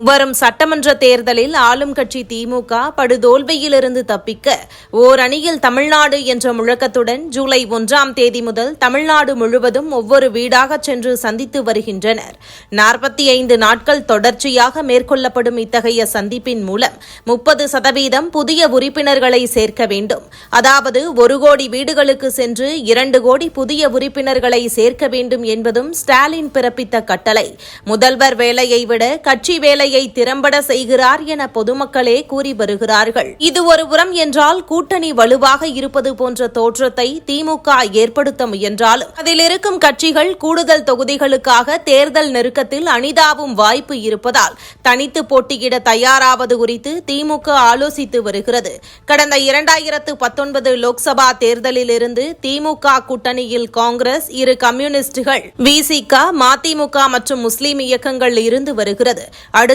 வரும் சட்டமன்ற தேர்தலில் ஆளும் கட்சி திமுக படுதோல்வியிலிருந்து தப்பிக்க ஓர் அணியில் தமிழ்நாடு என்ற முழக்கத்துடன் ஜூலை ஒன்றாம் தேதி முதல் தமிழ்நாடு முழுவதும் ஒவ்வொரு வீடாக சென்று சந்தித்து வருகின்றனர். நாற்பத்தி ஐந்து நாட்கள் தொடர்ச்சியாக மேற்கொள்ளப்படும் இத்தகைய சந்திப்பின் மூலம் முப்பது சதவீதம் புதிய உறுப்பினர்களை சேர்க்க வேண்டும். அதாவது ஒரு கோடி வீடுகளுக்கு சென்று இரண்டு கோடி புதிய உறுப்பினர்களை சேர்க்க வேண்டும் என்பதும் ஸ்டாலின் பிறப்பித்த கட்டளை. முதல்வர் வேலையை விட கட்சி வேலை வேலையை திறம்பட செய்கிறார் என பொதுமக்களே கூறி வருகிறார்கள். இது ஒரு புறம் என்றால் கூட்டணி வலுவாக இருப்பது போன்ற தோற்றத்தை திமுக ஏற்படுத்த முயன்றாலும் அதில் இருக்கும் கட்சிகள் கூடுதல் தொகுதிகளுக்காக தேர்தல் நெருக்கத்தில் அணிதாவும் வாய்ப்பு இருப்பதால் தனித்து போட்டியிட தயாராவது குறித்து திமுக ஆலோசித்து வருகிறது. கடந்த இரண்டாயிரத்து பத்தொன்பது லோக்சபா தேர்தலில் இருந்து திமுக கூட்டணியில் காங்கிரஸ் இரு கம்யூனிஸ்டுகள் விசிக மதிமுக மற்றும் முஸ்லிம் இயக்கங்கள் இருந்து வருகிறது.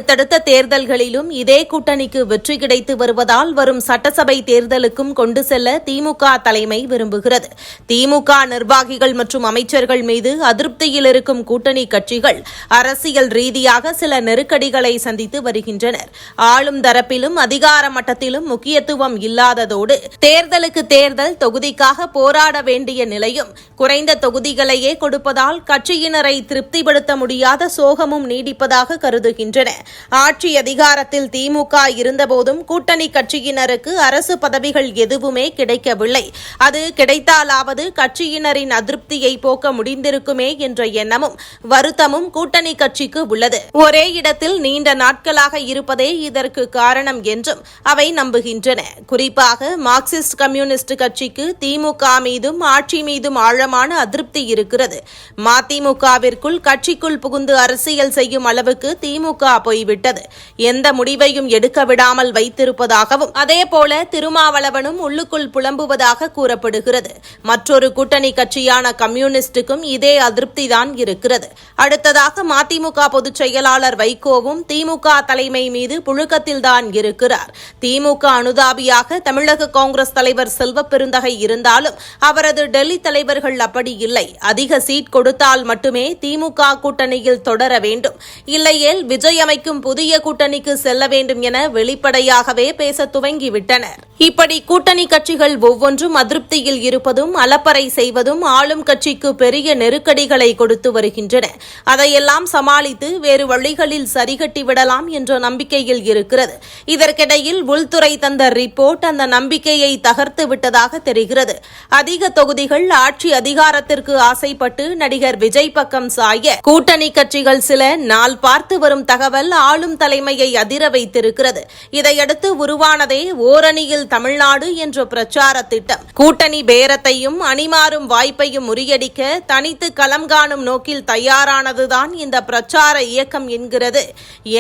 அடுத்தடுத்த தேர்தல்களிலும் இதே கூட்டணிக்கு வெற்றி கிடைத்து வருவதால் வரும் சட்டசபை தேர்தலுக்கும் கொண்டு செல்ல திமுக தலைமை விரும்புகிறது. திமுக நிர்வாகிகள் மற்றும் அமைச்சர்கள் மீது அதிருப்தியில் இருக்கும் கூட்டணி கட்சிகள் அரசியல் ரீதியாக சில நெருக்கடிகளை சந்தித்து வருகின்றனர். ஆளும் தரப்பிலும் அதிகார மட்டத்திலும் முக்கியத்துவம் இல்லாததோடு தேர்தலுக்கு தேர்தல் தொகுதிக்காக போராட வேண்டிய நிலையும் குறைந்த தொகுதிகளையே கொடுப்பதால் கட்சியினரை திருப்திப்படுத்த முடியாத சோகமும் நீடிப்பதாக கருதுகின்றன. ஆட்சி அதிகாரத்தில் திமுக இருந்தபோதும் கூட்டணி கட்சியினருக்கு அரசு பதவிகள் எதுவுமே கிடைக்கவில்லை. அது கிடைத்தாலாவது கட்சியினரின் அதிருப்தியை போக்க முடிந்திருக்குமே என்ற எண்ணமும் வருத்தமும் கூட்டணி கட்சிக்கு உள்ளது. ஒரே இடத்தில் நீண்ட நாட்களாக இருப்பதே இதற்கு காரணம் என்றும் அவை நம்புகின்றன. குறிப்பாக மார்க்சிஸ்ட் கம்யூனிஸ்ட் கட்சிக்கு திமுக மீதும் ஆட்சி மீதும் ஆழமான அதிருப்தி இருக்கிறது. மதிமுகவிற்குள் கட்சிக்குள் புகுந்து அரசியல் செய்யும் அளவுக்கு திமுக போய்விட்டது எந்த முடிவையும் எடுக்க விடாமல் வைத்திருப்பதாகவும் அதேபோல திருமாவளவனும் உள்ளுக்குள் புலம்புவதாக கூறப்படுகிறது. மற்றொரு கூட்டணி கட்சியான கம்யூனிஸ்டுக்கும் இதே அதிருப்திதான் இருக்கிறது. அடுத்ததாக மதிமுக பொதுச் செயலாளர் வைகோவும் திமுக தலைமை மீது புழுக்கத்தில்தான் இருக்கிறார். திமுக அனுதாபியாக தமிழக காங்கிரஸ் தலைவர் செல்வ பெருந்தகை இருந்தாலும் அவரது டெல்லி தலைவர்கள் அப்படி இல்லை. அதிக சீட் கொடுத்தால் மட்டுமே திமுக கூட்டணியில் தொடர வேண்டும். இல்லையேல் விஜய் அமைக்கும் புதிய கூட்டணிக்கு செல்ல வேண்டும் என வெளிப்படையாகவே பேச துவங்கிவிட்டனர். இப்படி கூட்டணி கட்சிகள் ஒவ்வொன்றும் அதிருப்தியில் இருப்பதும் அலப்பறை செய்வதும் ஆளும் கட்சிக்கு பெரிய நெருக்கடிகளை கொடுத்து வருகின்றன. அதையெல்லாம் சமாளித்து வேறு வழிகளில் சரிகட்டிவிடலாம் என்ற நம்பிக்கையில் இருக்கிறது. இதற்கிடையில் உள்துறை தந்த ரிப்போர்ட் அந்த நம்பிக்கையை தகர்த்து விட்டதாக தெரிகிறது. அதிக தொகுதிகள் ஆட்சி அதிகாரத்திற்கு ஆசைப்பட்டு நடிகர் விஜய் பக்கம் சாய கூட்டணி கட்சிகள் சில நாள் பார்த்து வரும் தகவல் ஆளும் தலைமையை அதிர வைத்திருக்கிறது. இதையடுத்து உருவானதே ஓரணியில் தமிழ்நாடு என்ற பிரச்சார திட்டம். கூட்டணி பேரத்தையும் அணிமாறும் வாய்ப்பையும் முறியடிக்க தனித்து களம் காணும் நோக்கில் தயாரானதுதான் இந்த பிரச்சார இயக்கம் என்கிறது.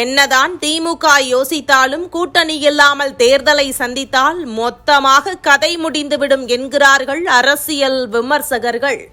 என்னதான் திமுக யோசித்தாலும் கூட்டணி இல்லாமல் தேர்தலை சந்தித்தால் மொத்தமாக கதை முடிந்துவிடும் என்கிறார்கள் அரசியல் விமர்சகர்கள்.